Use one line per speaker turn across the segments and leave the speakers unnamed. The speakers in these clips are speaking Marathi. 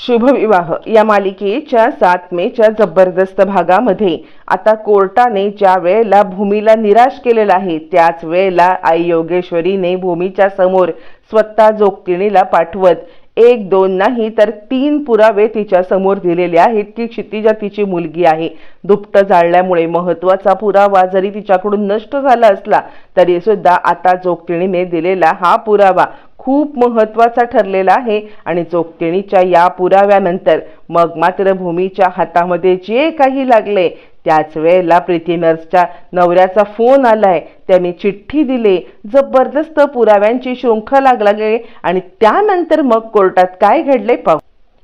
शुभविवाह. या मालिकेच्या सात मेच्या जबरदस्त भागामध्ये आता कोर्टाने ज्या वेळेला भूमीला निराश केलेला आहे त्याच वेळेला आई योगेश्वरीने भूमीच्या समोर स्वतः जोगतिणीला पाठवत एक दोन नाही तर तीन पुरावे तिच्या समोर दिलेले आहेत की क्षितिजा तिची मुलगी आहे. दुपटं जाळल्यामुळे महत्त्वाचा पुरावा जरी तिच्याकडून नष्ट झाला असला तरी सुद्धा आता जोगतिणीने दिलेला हा पुरावा खूप महत्त्वाचा ठरलेला आहे आणि चोक्तिणीच्या या पुराव्यानंतर मग मात्र भूमीच्या हातामध्ये जे काही लागले त्याच वेळेला प्रीती नर्सच्या नवऱ्याचा फोन आलाय. त्यांनी चिठ्ठी दिली. जबरदस्त पुराव्यांची शृंखला लागले आणि त्यानंतर मग कोर्टात काय घडले पाहू.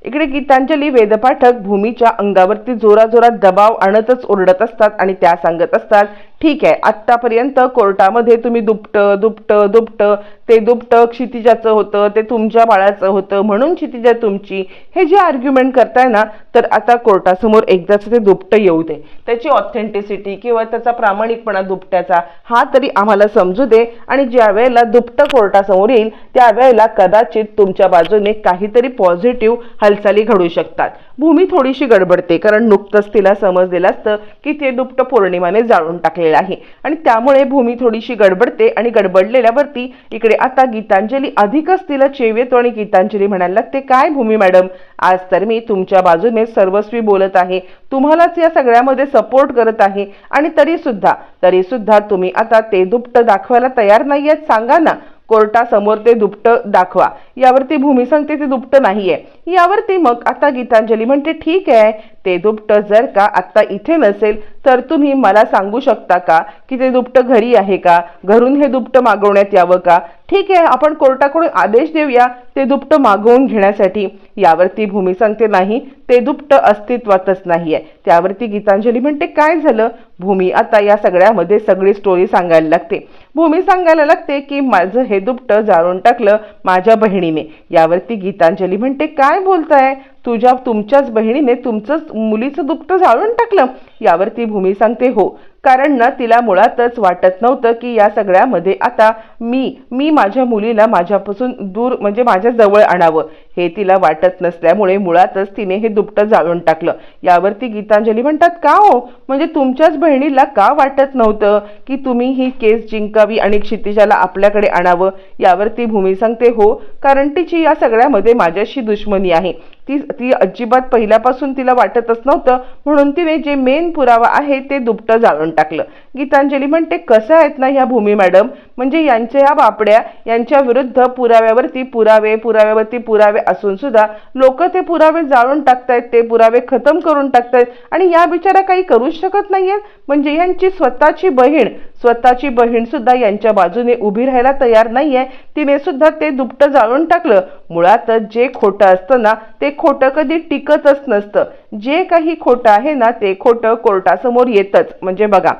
इकडे गीतांजली वेदपाठक भूमीच्या अंगावरती जोराजोरात दबाव आणतच ओरडत असतात आणि त्या सांगत असतात ठीक आहे आत्तापर्यंत कोर्टामध्ये तुम्ही दुपट दुपट दुपट ते दुपट क्षितिजाचं होतं ते तुमच्या बाळाचं होतं म्हणून क्षितिजा तुमची. हे जे आर्ग्युमेंट करताय ना तर आता कोर्टासमोर एकदाच ते दुपटं येऊ दे. त्याची ऑथेंटिसिटी किंवा त्याचा प्रामाणिकपणा दुपट्याचा हा तरी आम्हाला समजू दे. आणि ज्या वेळेला दुपटं कोर्टासमोर येईल त्यावेळेला कदाचित तुमच्या बाजूने काहीतरी पॉझिटिव्ह हालचाली घडू शकतात. भूमी थोडीशी गडबडते कारण नुकतंच तिला समजलेलं असतं की ते दुपट पौर्णिमाने जाळून टाकलेलं आहे. आणि त्यामुळे भूमी थोडीशी गडबडते आणि गडबडलेल्यावरती इकडे आता गीतांजली अधिकच तिला चेव येतो आणि गीतांजली म्हणायला लागते काय भूमी मॅडम आज तर मी तुमच्या बाजूने सर्वस्वी बोलत आहे. तुम्हालाच या सगळ्यामध्ये सपोर्ट करत आहे. आणि तरी सुद्धा तरी सुद्धा तुम्ही आता ते दुपट दाखवायला तयार नाही आहेत सांगा ना. कोर्टासमोर ते दुपट दाखवा. यावरती भूमी सांगते ते दुपट नाहीये. यावरती मग आता गीतांजली म्हणते ठीक आहे ते दुपटं जर का आत्ता इथे नसेल तर तुम्ही मला सांगू शकता का की ते दुपटं घरी आहे का? घरून हे दुपटं मागवण्यात यावं का? ठीक आहे आपण कोर्टाकडून आदेश देऊया ते दुपटं मागवून घेण्यासाठी. यावरती भूमी सांगते नाही ते दुपटं अस्तित्वातच नाहीये. त्यावरती गीतांजली म्हणते काय झालं? भूमी आता या सगळ्यामध्ये सगळी स्टोरी सांगायला लागते. भूमी सांगायला लागते की माझं हे दुपटं जाळून टाकलं माझ्या बहिणी बहिणीने यावरती गीतांजली म्हणते काय बोलताय? तुझ्या तुमच्याच बहिणीने तुमचंच मुलीचं दुःख जाळून टाकलं. यावरती भूमी सांगते हो कारण ना तिला मुळातच वाटत नव्हतं की या सगळ्यामध्ये आता मी मी माझ्या मुलीला माझ्यापासून दूर म्हणजे माझ्या जवळ आणावं. हे तिला वाटत नसल्यामुळे मुळातच तिने हे दुपटं जाळून टाकलं. यावरती गीतांजली म्हणतात का हो? म्हणजे तुमच्याच बहिणीला का वाटत नव्हतं की तुम्ही ही केस जिंकावी आणि क्षितिजाला आपल्याकडे आणावं? यावरती भूमी सांगते हो कारण तिची या सगळ्यामध्ये माझ्याशी दुश्मनी आहे. ती ती अजिबात पहिल्यापासून तिला वाटतच नव्हतं. म्हणून तिने जे मेन पुरावा आहे ते दुपटं जाळून टाकलं. गीतांजली म्हणते कसं आहेत ना ह्या भूमी मॅडम? म्हणजे यांच्या ह्या बापड्या यांच्या विरुद्ध पुराव्यावरती पुरावे पुराव्यावरती पुरावे असून सुद्धा लोक ते पुरावे जाळून टाकतायत ते पुरावे खतम करून टाकतायत आणि या बिचारा काही करूच शकत नाहीयेत. म्हणजे यांची स्वतःची बहीण स्वतःची बहीण सुद्धा यांच्या बाजूने उभी राहायला तयार नाहीये. तिने सुद्धा ते दुपट जाळून टाकलं. मुळातच जे खोटं असतं ना ते खोटं कधी टिकतच नसतं. जे काही खोटं आहे ना ते खोटं कोर्टासमोर येतच. म्हणजे बघा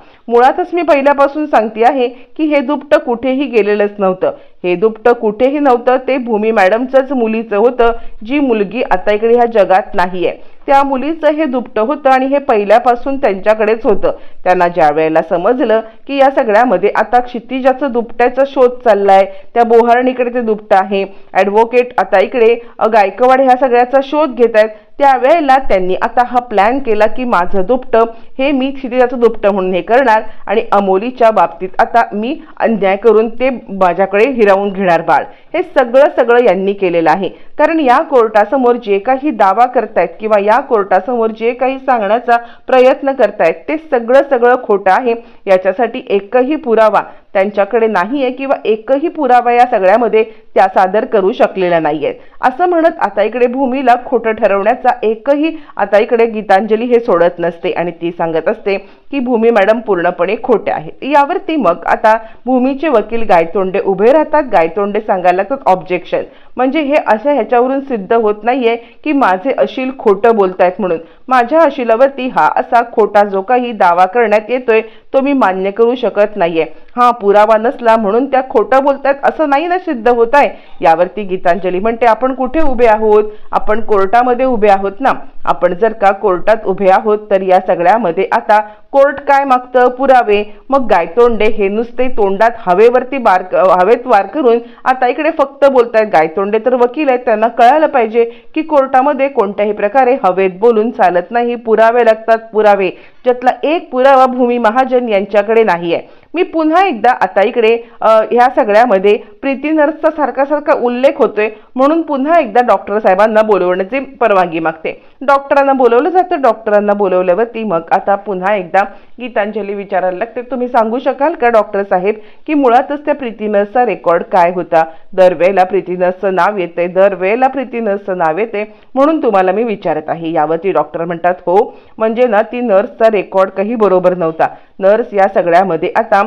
मुळातच मी पहिल्यापासून सांगते आहे की हे दुपटं कुठेही गेलेलंच नव्हतं. हे दुपटं कुठेही नव्हतं. ते भूमी मॅडमचंच मुलीचं होतं जी मुलगी आता इकडे ह्या जगात नाही आहे त्या मुलीचं हे दुपटं होतं आणि हे पहिल्यापासून त्यांच्याकडेच होतं. त्यांना ज्या वेळेला समजलं की या सगळ्यामध्ये आता क्षितिजाचं दुपट्याचा शोध चाललाय त्या बोहारणीकडे ते दुपटं आहे. ॲडव्होकेट आता इकडे गायकवाड ह्या सगळ्याचा शोध घेत आहेत त्यावेळेला त्यांनी आता हा प्लॅन केला की माझं दुपटं हे मी क्षितिजाचं दुपटं म्हणून हे करणार आणि अमोलीच्या बाबतीत आता मी अन्याय करून ते माझ्याकडे हिरावून घेणार बाळ. हे सगळं सगळं यांनी केलेलं आहे. कारण या कोर्टासमोर जे काही दावा करतायत किंवा या कोर्टासमोर जे काही सांगण्याचा प्रयत्न करतायत ते सगळं सगळं खोटं आहे. याच्यासाठी एकही पुरावा त्यांच्याकडे नाही आहे किंवा एकही पुरावा या सगळ्यामध्ये त्या सादर करू शकलेल्या नाही आहेत असं म्हणत आता इकडे भूमीला खोटं ठरवण्याचा एकही आता इकडे गीतांजली हे सोडत नसते आणि ती सांगत असते की भूमी मॅडम पूर्णपणे खोटे आहे यावरती मग आता भूमीचे वकील गायतोंडे उभे राहतात. गायतोंडे सांगायला लागतात ऑब्जेक्शन म्हणजे हे असं ह्याच्यावरून सिद्ध होत नाहीये की माझे अशील खोटं बोलतायत म्हणून. माझ्या अशिलावरती हा असा खोटा जो काही दावा करण्यात येतोय तो मी मान्य करू शकत नाहीये. हा पुरावा नसला म्हणून त्या खोटं बोलतायत असं नाही ना सिद्ध होत आहे? यावरती गीतांजली म्हणते आपण कुठे उभे आहोत? आपण कोर्टामध्ये उभे आहोत ना? आपण जर का कोर्टात उभे आहोत तर या सगळ्यामध्ये आता कोर्ट काय मागतं? पुरावे. मग गायतोंडे हे नुसते तोंडात हवेवरती बार हवेत वार करून आता इकडे फक्त बोलतायत गायतोंड तर वकील आहेत त्यांना कळायला पाहिजे की कोर्टामध्ये कोणत्याही प्रकारे हवेत बोलून चालत नाही पुरावे लागतात पुरावे. ज्यातला एक पुरावा भूमी महाजन यांच्याकडे नाही आहे मी पुन्हा एकदा आता इकडे ह्या सगळ्यामध्ये प्रीती नर्सचा सारखा सारखा उल्लेख होतोय. म्हणून पुन्हा एकदा डॉक्टर साहेबांना बोलवण्याची परवानगी मागते. डॉक्टरांना बोलवलं जातं डॉक्टरांना बोलवल्यावरती मग आता पुन्हा एकदा गीतांजली विचारायला लागते. तुम्ही सांगू शकाल का डॉक्टर साहेब की मुळातच त्या प्रीती नर्सचा रेकॉर्ड काय होता? दरवेळेला प्रीती नर्सचं नाव येते दरवेळेला प्रीती नर्सचं नाव येते. म्हणून तुम्हाला मी विचारत आहे यावरती डॉक्टर म्हणतात हो म्हणजे ना ती नर्सचा रेकॉर्ड काही बरोबर नव्हता. नर्स या सगळ्यामध्ये आता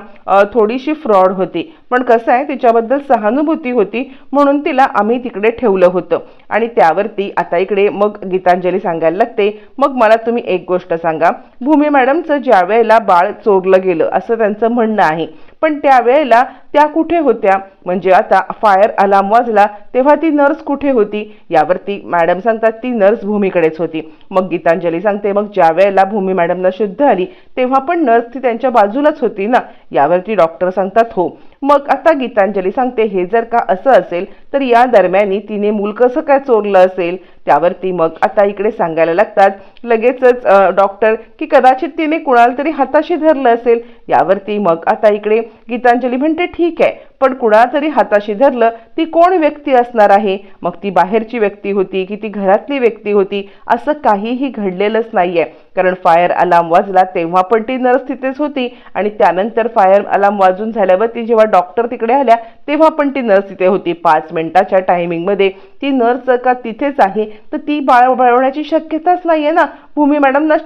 थोडीशी फ्रॉड होती. पण कसं आहे तिच्याबद्दल सहानुभूती होती म्हणून तिला आम्ही तिकडे ठेवलं होतं. आणि त्यावरती आता इकडे मग गीतांजली सांगायला लागते. मग मला तुम्ही एक गोष्ट सांगा. भूमी मॅडमचं ज्या वेळेला बाळ चोरलं गेलं असं त्यांचं म्हणणं आहे. पण त्यावेळेला त्या कुठे होत्या? म्हणजे आता फायर अलार्म वाजला तेव्हा ती नर्स कुठे होती? यावरती मॅडम सांगतात ती नर्स भूमीकडेच होती. मग गीतांजली सांगते मग ज्या वेळेला भूमी मॅडमना शुद्ध आली तेव्हा पण नर्स ती त्यांच्या बाजूलाच होती ना? यावरती डॉक्टर सांगतात हो. मग आता गीतांजली सांगते हे जर का असं असेल तर या दरम्यानी तिने मूल कसं काय चोरलं असेल त्यावरती मग आता इकडे सांगायला लागतात. लगेचच डॉक्टर की कदाचित तिने कुणाला तरी हाताशी धरलं असेल यावरती मग आता इकडे गीतांजली म्हणते ठीक आहे पण कुणाला तरी हाताशी धरलं ती कोण व्यक्ती असणार आहे? मग ती बाहेरची व्यक्ती होती की ती घरातली व्यक्ती होती असं काहीही घडलेलंच नाही आहे कारण फायर अलार्म वाजला तेव्हा पण ती नर्स तिथेच होती आणि त्यानंतर फायर अलार्म वाजून झाल्यावर ती जेव्हा डॉक्टर तिकडे आल्या तेव्हा पण ती नर्स तिथे होती. पाच मिनिटाच्या टायमिंगमध्ये ती नर्स जर का तिथेच आहे तर ती बाळ बळवण्याची शक्यताच नाहीये ना. भूमी मॅडमना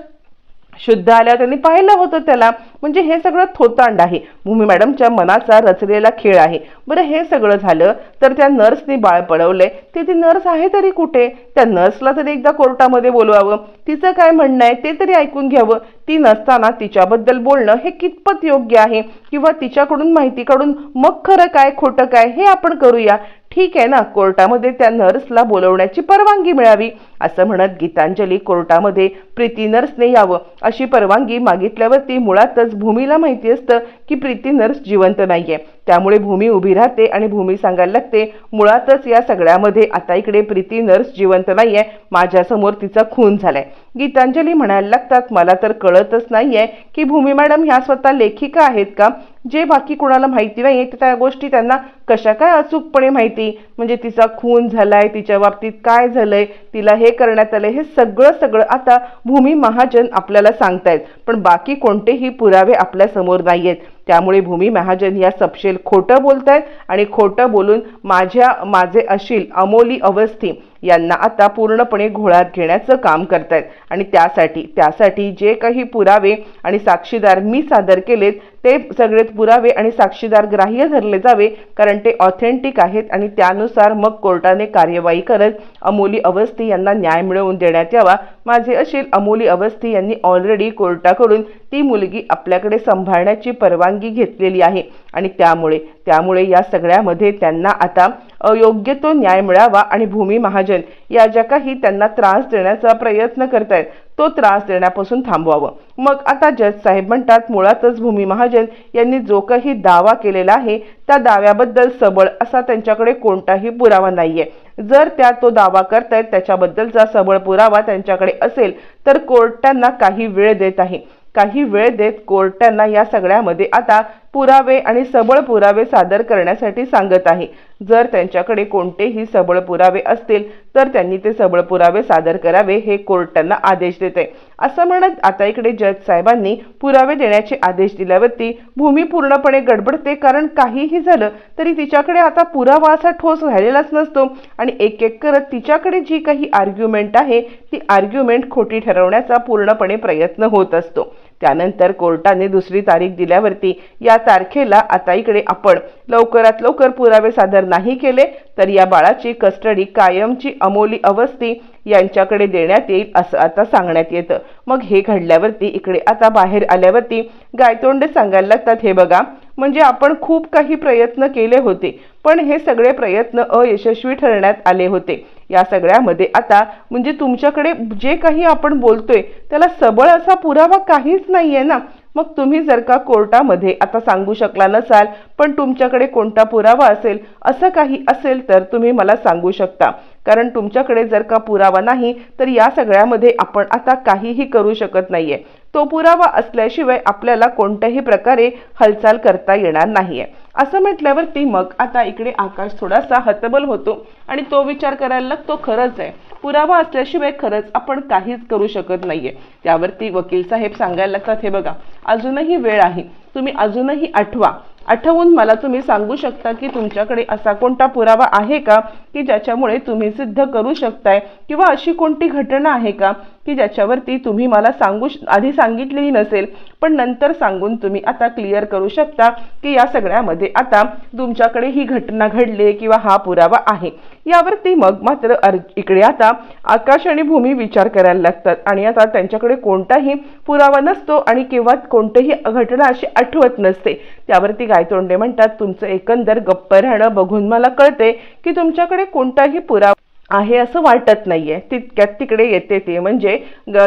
शुद्ध आल्या त्यांनी पाहिलं होतं त्याला. म्हणजे हे सगळं थोतांड आहे. भूमी मॅडमच्या मनाचा रचलेला खेळ आहे. बरं हे सगळं झालं तर त्या नर्सनी बाळ पळवलंय. ते ती नर्स आहे तरी कुठे? त्या नर्सला तरी एकदा कोर्टामध्ये बोलवावं. तिचं काय म्हणणं आहे ते तरी ऐकून घ्यावं. ती नसताना तिच्याबद्दल बोलणं हे कितपत योग्य आहे? किंवा तिच्याकडून माहिती काढून मग खरं काय खोटं काय हे आपण करूया. ठीक आहे ना कोर्टामध्ये त्या नर्सला बोलवण्याची परवानगी मिळावी असं म्हणत गीतांजली कोर्टामध्ये प्रीती नर्सने यावं अशी परवानगी मागितल्यावरती मुळातच भूमीला माहिती असतं की प्रीती नर्स जिवंत नाहीये. त्यामुळे भूमी उभी राहते आणि भूमी सांगायला लागते मुळातच या सगळ्यामध्ये आता इकडे प्रीती नर्स जिवंत नाहीये माझ्यासमोर तिचा खून झालाय. गीतांजली म्हणायला लागतात मला तर कळतच नाहीये की भूमी मॅडम ह्या स्वतः लेखिका आहेत का? जे बाकी कुणाला माहिती नाही त्या गोष्टी त्यांना कशा काय अचूकपणे माहिती. म्हणजे तिचा खून झालाय तिच्या बाबतीत काय झालंय तिला हे करण्यात आलंय हे सगळं सगळं आता भूमी महाजन आपल्याला सांगतायत. पण बाकी कोणतेही पुरावे आपल्यासमोर आहेत त्यामुळे भूमी महाजन या सपशेल खोटं बोलतायत आणि खोटं बोलून माझ्या माझे अशील अमोली अवस्थी यांना आता पूर्णपणे घोळात घेण्याचं काम करतायत. आणि त्यासाठी त्यासाठी जे काही पुरावे आणि साक्षीदार मी सादर केलेत ते सगळे पुरावे आणि साक्षीदार ग्राह्य धरले जावे कारण ते ऑथेंटिक आहेत आणि त्यानुसार मग कोर्टाने कार्यवाही करत अमोली अवस्थी यांना न्याय मिळवून देण्यात यावा. माझे अशील अमोली अवस्थी यांनी ऑलरेडी कोर्टाकडून ती मुलगी आपल्याकडे सांभाळण्याची परवानगी घेतलेली आहे. आणि त्यामुळे त्यामुळे या सगळ्यामध्ये त्यांना आता अयोग्य तो न्याय मिळावा आणि भूमी महाजन या ज्या काही त्यांना त्रास देण्याचा प्रयत्न करतायत तो त्रास देण्यापासून थांबवावं. मग आता जज साहेब म्हणतात मुळातच भूमी महाजन यांनी जो काही दावा केलेला आहे त्या दाव्याबद्दल सबळ असा त्यांच्याकडे कोणताही पुरावा नाहीये. जर त्या तो दावा करतायत त्याच्याबद्दलचा सबळ पुरावा त्यांच्याकडे असेल तर कोर्ट त्यांना काही वेळ देत आहे. काही वेळ देत कोर्टांना या सगळ्यामध्ये आता पुरावे आणि सबळ पुरावे सादर करण्यासाठी सांगत आहे. जर त्यांच्याकडे कोणतेही सबळ पुरावे असतील तर त्यांनी ते सबळ पुरावे सादर करावे हे कोर्ट त्यांना आदेश देते. असं म्हणत आता इकडे जज साहेबांनी पुरावे देण्याचे आदेश दिल्यावरती भूमी पूर्णपणे गडबडते कारण काहीही झालं तरी तिच्याकडे आता पुरावा असा ठोस राहिलेलाच नसतो आणि एक एक करत तिच्याकडे जी काही आर्ग्युमेंट आहे ती आर्ग्युमेंट खोटी ठरवण्याचा पूर्णपणे प्रयत्न होत असतो. त्यानंतर कोर्टाने दुसरी तारीख दिल्यावरती या तारखेला आता इकडे आपण लवकरात लवकर पुरावे सादर नाही केले तर या बाळाची कस्टडी कायमची अमोली अवस्थी यांच्याकडे देण्यात येईल असं आता सांगण्यात येतं. मग हे घडल्यावरती इकडे आता बाहेर आल्यावरती गायतोंडे सांगायला लागतात हे बघा म्हणजे आपण खूप काही प्रयत्न केले होते पण हे सगळे प्रयत्न अयशस्वी ठरण्यात आले होते. या सगळ्यामध्ये. आता म्हणजे तुमच्याकडे जे काही आपण बोलतोय त्याला सबळ असा पुरावा काहीच नाही आहे ना. मग तुम्ही जर का कोर्टामध्ये आता सांगू शकला नसाल पण तुमच्याकडे कोणता पुरावा असेल असं काही असेल तर तुम्ही मला सांगू शकता. कारण तुमच्याकडे जर का पुरावा नाही तर या सगळ्यामध्ये आपण आता काहीही करू शकत नाही आहे तो पुरावा असल्याशिवाय आपल्याला कोणत्याही प्रकारे हालचाल करता येणार नाहीये. असं म्हटल्यावरती मग आता इकडे आकाश थोडासा हतबल होतो आणि तो विचार करायला लागतो खरंच आहे. पुरावा असल्याशिवाय खरंच आपण काहीच करू शकत नाहीये. त्यावरती वकील साहेब सांगायला लागतात हे बघा अजूनही वेळ आहे. तुम्ही अजूनही आठवा. आठवून मला तुम्ही सांगू शकता की तुमच्याकडे असा कोणता पुरावा आहे का की ज्याच्यामुळे तुम्ही सिद्ध करू शकताय? किंवा अशी कोणती घटना आहे का की ज्याच्यावरती तुम्ही मला सांगू आधी सांगितलेली नसेल पण नंतर सांगून तुम्ही आता क्लिअर करू शकता की या सगळ्यामध्ये आता तुमच्याकडे ही घटना घडली किंवा हा पुरावा आहे. यावरती मग मात्र इकडे आता आकाश आणि भूमी विचार करायला लागतात आणि आता त्यांच्याकडे कोणताही पुरावा नसतो आणि किंवा कोणतीही घटना अशी आठवत नसते. त्यावरती गायतोंडे म्हणतात तुमचं एकंदर गप्प राहणं बघून मला कळते की तुमच्याकडे कोणताही पुरावा आहे असं वाटत नाही आहे तितक्यात तिकडे येते ते म्हणजे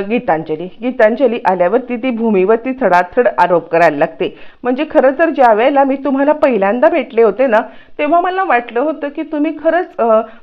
गीतांजली. गीतांजली आल्यावरती ती भूमीवरती थडाथड आरोप करायला लागते. म्हणजे खरं तर ज्या वेळेला मी तुम्हाला पहिल्यांदा भेटले होते ना तेव्हा मला वाटलं होतं की तुम्ही खरंच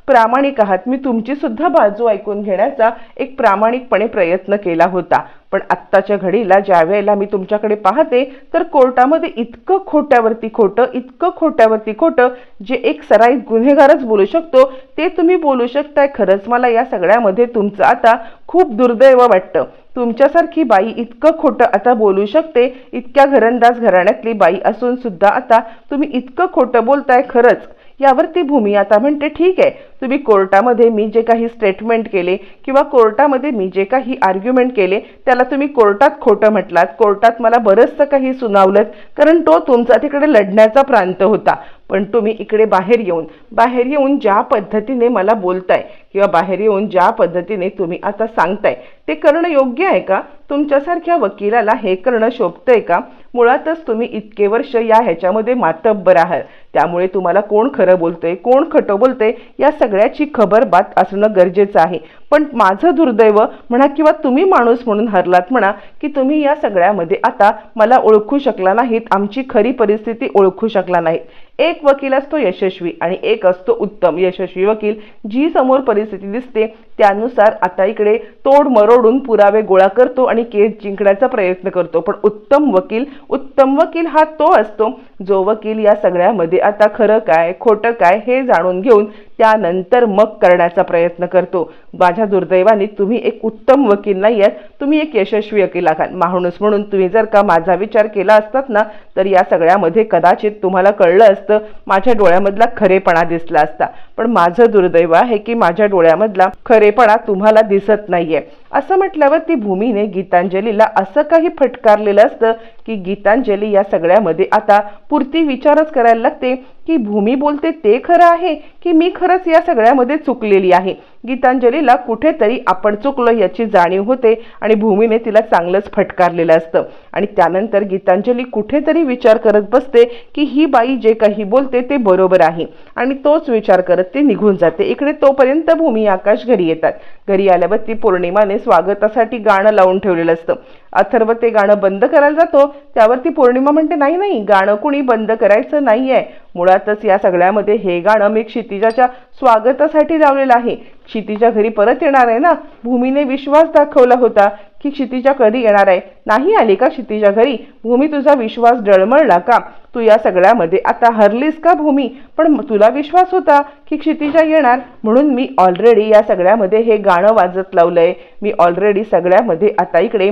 प्रामाणिक आहात. मी तुमची सुद्धा बाजू ऐकून घेण्याचा एक प्रामाणिकपणे प्रयत्न केला होता. पण आत्ताच्या घडीला ज्या वेळेला मी तुमच्याकडे पाहते तर कोर्टामध्ये इतकं खोट्यावरती खोटं इतकं खोट्यावरती खोटं जे एक सराईत गुन्हेगारच बोलू शकतो ते तुम्ही बोलू शकताय. खरंच मला या सगळ्यामध्ये तुमचं आता खूप दुर्दैव वाटतं. तुमच्यासारखी बाई इतकं खोटं आता बोलू शकते इतक्या घरंदाज घराण्यातली बाई असून सुद्धा आता तुम्ही इतकं खोटं बोलताय. खरंच यावरती भूमी आता म्हणते ठीक आहे तुम्ही कोर्टामध्ये मी जे काही स्टेटमेंट केले किंवा कोर्टामध्ये मी जे काही आर्ग्युमेंट केले त्याला तुम्ही कोर्टात खोटं म्हटलात. कोर्टात मला बरंचसं काही सुनावलं कारण तो तुमचा तिकडे लढण्याचा प्रांत होता. पण तुम्ही इकडे बाहेर येऊन बाहेर येऊन ज्या पद्धतीने मला बोलताय किंवा बाहेर येऊन ज्या पद्धतीने तुम्ही आता सांगताय ते करणं योग्य आहे का? तुमच्यासारख्या वकिलाला हे करणं शोभतंय का? मुळातच तुम्ही इतके वर्ष या ह्याच्यामध्ये मातब्बर आहात. त्यामुळे तुम्हाला कोण खरं बोलतंय कोण खटं बोलतंय या सगळ्याची खबर बात असणं गरजेचं आहे. पण माझं दुर्दैव म्हणा किंवा तुम्ही माणूस म्हणून हरलात म्हणा की तुम्ही या सगळ्यामध्ये आता मला ओळखू शकला नाहीत आमची खरी परिस्थिती ओळखू शकला नाहीत. एक वकील असतो यशस्वी आणि एक असतो उत्तम. यशस्वी वकील जी समोर परिस्थिती दिसते त्यानुसार आता इकडे तोड मरोडून पुरावे गोळा करतो आणि केस जिंकण्याचा प्रयत्न करतो. पण उत्तम वकील उत्तम वकील हा तो असतो जो वकील या सगळ्यामध्ये आता खरं काय खोटं काय हे जाणून घेऊन त्यानंतर मग करण्याचा प्रयत्न करतो. माझ्या दुर्दैवाने तुम्ही एक उत्तम वकील नाही आहेत. तुम्ही एक यशस्वी वकील आहात. माणूस म्हणून तुम्ही जर का माझा विचार केला असतात ना तर या सगळ्यामध्ये कदाचित तुम्हाला कळलं असतं माझ्या डोळ्यामधला खरेपणा दिसला असता. पण माझं दुर्दैव आहे की माझ्या डोळ्यामधला खरेपणा तुम्हाला दिसत नाहीये. असं म्हटल्यावर ती भूमीने गीतांजलीला असं काही फटकारलेलं असतं की गीतांजली या सगळ्यामध्ये आता पुरती विचारच करायला लागते. की भूमी बोलते ते खरं आहे की मी खरंच या सगळ्यामध्ये चुकलेली आहे? गीतांजलीला कुठेतरी आपण चुकलो याची जाणीव होते आणि भूमीने तिला चांगलंच फटकारलेलं असतं. आणि त्यानंतर गीतांजली कुठेतरी विचार करत बसते की ही बाई जे काही बोलते ते बरोबर आहे. आणि तोच विचार करत ते निघून जाते. इकडे तोपर्यंत भूमी आकाश घरी येतात. घरी आल्यावर ती पौर्णिमाने स्वागतासाठी गाणं लावून ठेवलेलं असतं. अथर्व ते गाणं बंद करायला जातो त्यावरती पौर्णिमा म्हणते नाही नाही गाणं कुणी बंद करायचं नाही आहे मुळातच या सगळ्यामध्ये हे गाणं मी क्षितिजाच्या स्वागतासाठी लावलेलं आहे. क्षितिजा घरी परत येणार आहे ना? भूमीने विश्वास दाखवला होता की क्षितिजा कधी येणार आहे? नाही आली का क्षितिजा घरी? भूमी तुझा विश्वास डळमळला का? तू या सगळ्यामध्ये आता हरलीस का भूमी? पण तुला विश्वास होता की क्षितिजा येणार? म्हणून मी ऑलरेडी या सगळ्यामध्ये हे गाणं वाजत लावलंय. मी ऑलरेडी सगळ्यामध्ये आता इकडे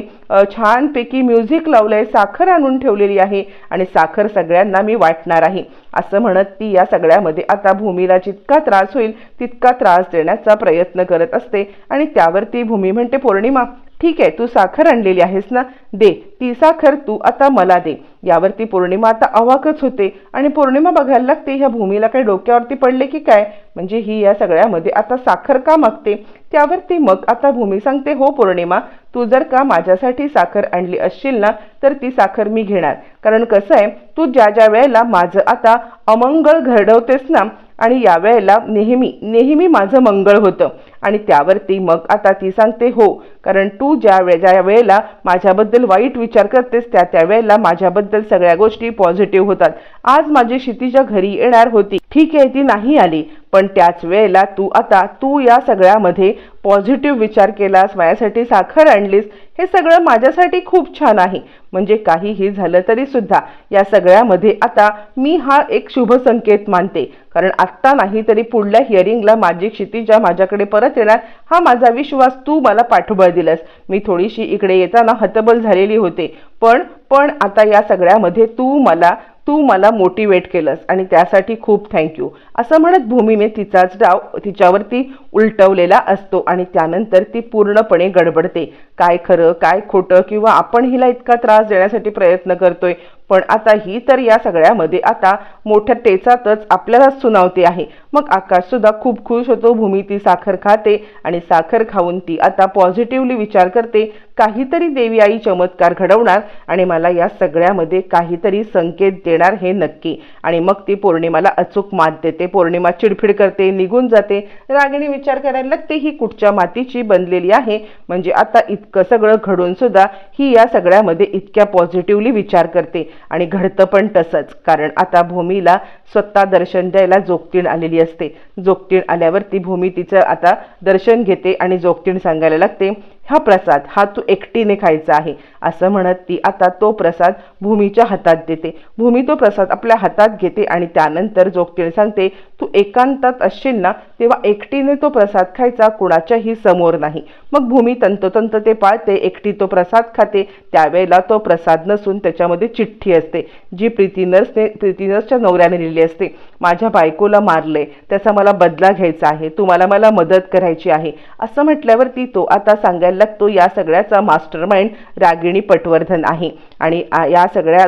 छानपैकी म्युझिक लावलंय. साखर आणून ठेवलेली आहे आणि साखर सगळ्यांना मी वाटणार आहे. असं म्हणत ती या सगळ्यामध्ये आता भूमीला जितका त्रास होईल तितका त्रास देण्याचा प्रयत्न करत असते आणि त्यावर ती भूमी म्हणते पौर्णिमा ठीक आहे तू साखर आणलेली आहेस ना? दे ती साखर तू आता मला दे. यावरती पौर्णिमा आता अवाकच होते. आणि पौर्णिमा बघायला लागते ह्या भूमीला काही डोक्यावरती पडले की काय? म्हणजे ही या सगळ्यामध्ये आता साखर का मागते? त्यावरती मग आता भूमी सांगते हो पौर्णिमा तू जर का माझ्यासाठी साखर आणली असशील ना तर ती साखर मी घेणार. कारण कसं आहे तू ज्या ज्या वेळेला माझं आता अमंगळ घडवतेस ना आणि यावेळेला नेहमी नेहमी माझं मंगळ होतं. आणि त्यावरती मग आता ती सांगते हो कारण तू ज्या वे ज्या वेळेला माझ्याबद्दल वाईट विचार करतेस त्या त्यावेळेला माझ्याबद्दल सगळ्या गोष्टी पॉझिटिव्ह होतात. आज माझी क्षितिजा घरी येणार होती. ठीक आहे ती नाही आली. पण त्याच वेळेला तू आता तू या सगळ्यामध्ये पॉझिटिव्ह विचार केलास माझ्यासाठी साखर आणलीस हे सगळं माझ्यासाठी खूप छान आहे. म्हणजे काहीही झालं तरी सुद्धा या सगळ्यामध्ये आता मी हा एक शुभ संकेत मानते. कारण आत्ता नाही तरी पुढल्या हिअरिंगला माझी क्षितिजा माझ्याकडे परत येणार हा माझा विश्वास तू मला पाठबळ दिलंस. मी थोडीशी इकडे येताना हतबल झालेली होते. पण पण आता या सगळ्यामध्ये तू मला तू मला मोटिवेट केलंस आणि त्यासाठी खूप थँक्यू असं म्हणत भूमीने तिचाच डाव तिच्यावरती उलटवलेला असतो आणि त्यानंतर ती पूर्णपणे गडबडते. काय खरं काय खोटं किंवा आपण हिला इतका त्रास देण्यासाठी प्रयत्न करतोय पण आता ही तर या सगळ्यामध्ये आता मोठ्या टेचातच आपल्यालाच सुनावते आहे. मग आकाश सुद्धा खूप खुश होतो भूमी ती साखर खाते आणि साखर खाऊन ती आता पॉझिटिव्हली विचार करते काहीतरी देवी आई चमत्कार घडवणार आणि मला या सगळ्यामध्ये काहीतरी संकेत देणार हे नक्की. आणि मग ती पौर्णिमाला अचूक मात देते पौर्णिमा चिडफिड करते निघून जाते रागिणी विचार करायला लागते ही कुठच्या मातीची बनलेली आहे? म्हणजे आता इतकं सगळं घडून सुद्धा ही या सगळ्यामध्ये इतक्या पॉझिटिव्हली विचार करते. आणि घडतं पण तसंच. कारण आता भूमीला स्वतः दर्शन द्यायला जोगतीण आलेली असते. जोगतीण आल्यावरती भूमी तिचं आता दर्शन घेते आणि जोगतीण सांगायला लागते हा प्रसाद हा तू एकटीने खायचा आहे असं म्हणत ती आता तो प्रसाद भूमीच्या हातात देते. भूमी तो प्रसाद आपल्या हातात घेते आणि त्यानंतर जोगतीण सांगते तू एकांतात असशील ना तेव्हा एकटीने तो प्रसाद खायचा कुणाच्याही समोर नाही. मग भूमी तंतोतंत ते पाळते एकटी तो प्रसाद खाते त्यावेळेला तो प्रसाद नसून त्याच्यामध्ये चिठ्ठी असते जी प्रीती नर्सने प्रीती नर्सच्या नवऱ्याने लिहिली असते. माझ्या बायकोला मारलंय त्याचा मला बदला घ्यायचा आहे तुम्हाला मला मदत करायची आहे. असं म्हटल्यावरती तो आता सांगायला लागतो. या सगळ्याचा मास्टर माइंड रागिणी पटवर्धन आहे. आणि या सगळ्या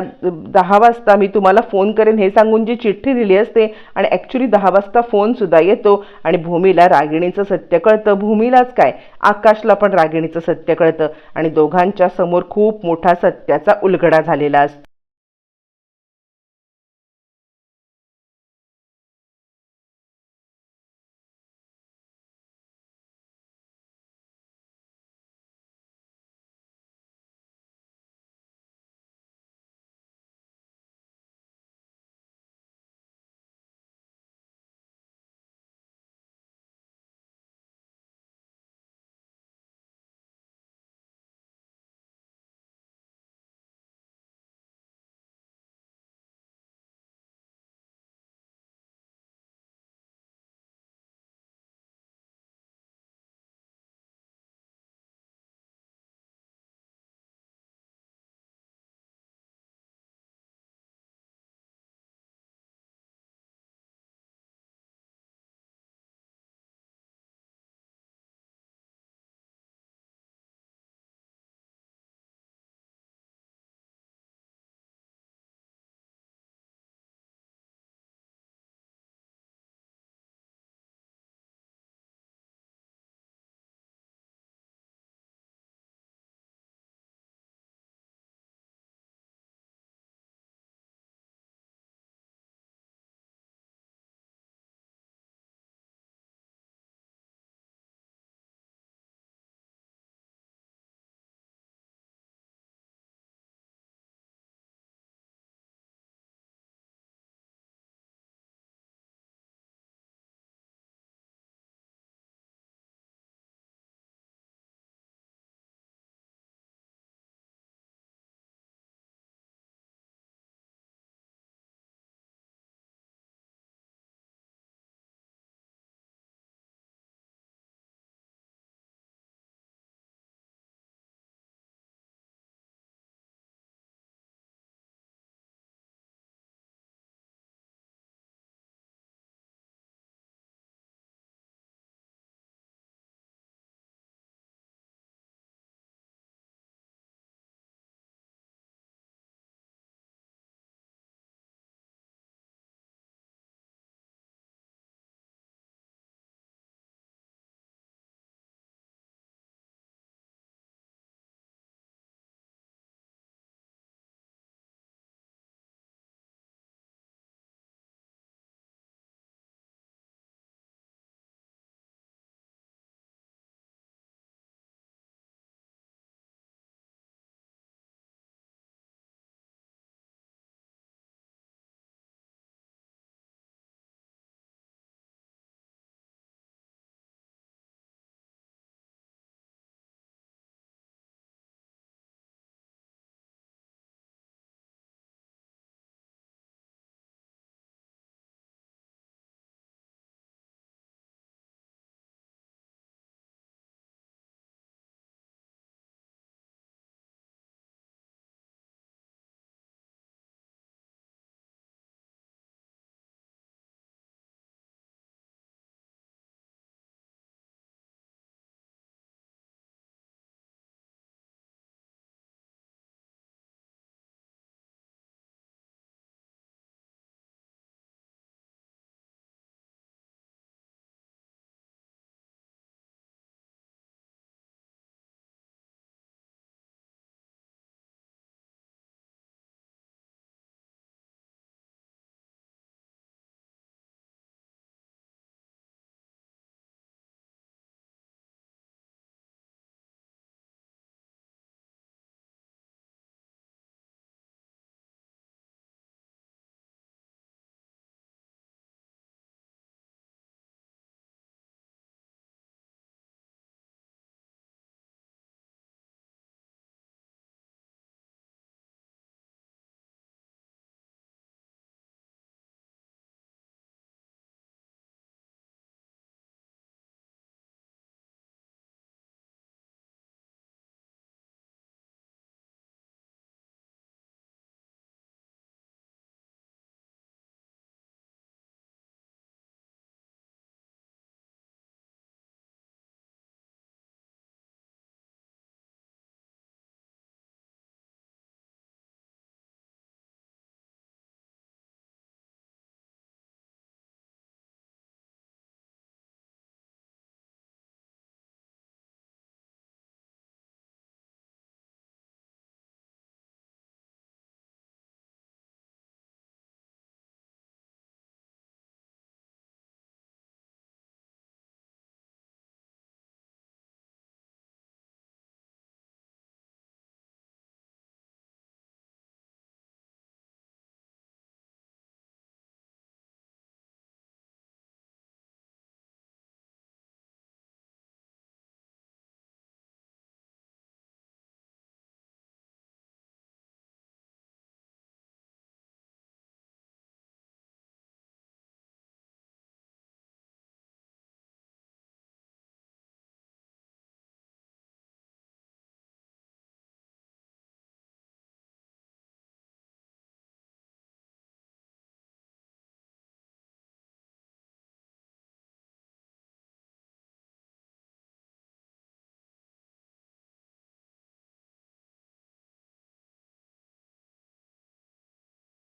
दहा वाजता मी तुम्हाला फोन करेन. हे सांगून जी चिठ्ठी दिली असते आणि ॲक्च्युली दहा वाजता फोनसुद्धा येतो. आणि भूमीला रागिणीचं सत्य कळतं. भूमीलाच काय? आकाशला पण रागिणीचं सत्य कळतं. आणि दोघांच्या समोर खूप मोठा सत्याचा उलगडा झालेला असतो.